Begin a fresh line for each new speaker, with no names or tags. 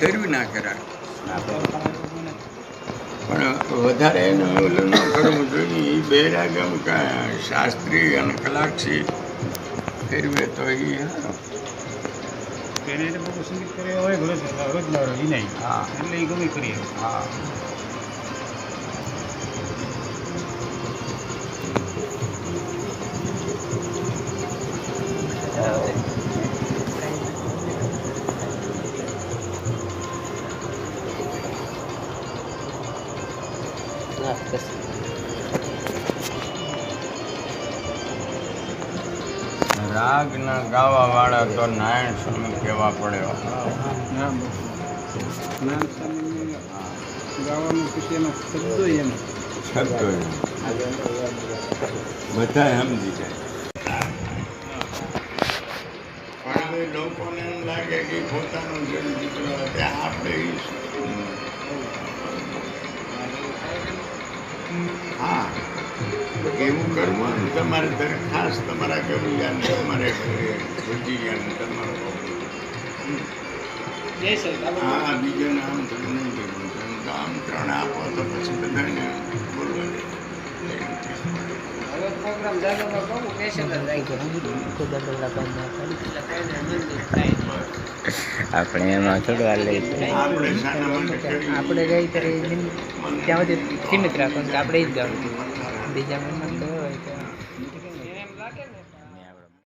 ફેરવી ના
કરાય.
પણ વધારે એનું ન કરવું જોઈએ. એ બેરાગમ શાસ્ત્રી અને કલાક્ષી ફેરવે તો એ
એને બહુ સંગીત કરે હોય રોજ રોજ નહીં.
હા.
એટલે એ ગમે કરીએ
હા. રાગના ગાવા વાળા તો નારાયણ સ્વામી કહેવા પડે હો.
ગાવાનું પછી એનો શબ્દો એમ
શબ્દો એમ. બધા સમજી જાય પણ હવે લોકોને એમ લાગે કે પોતાનો જેમ દીકરો આપણે હા. એવું કરવાનું તમારે દરખાસ્ત તમારા ગવિયાને તમારે ભજીયાને તમારો હા બીજો નામ તમને નહીં કરવું તમે આમ ત્રણ આપો તો પછી બધાને બોલવા દે.
પ્રોગ્રામ એમાં થોડું હાલ લઈ
આપણે એમાં થોડું આ કરીએ?
આપણે ગઈ ત્યારે ત્યાં સુધી સીમિત રાખવાનું કે આપણે જ ગાવું બીજા મનમાં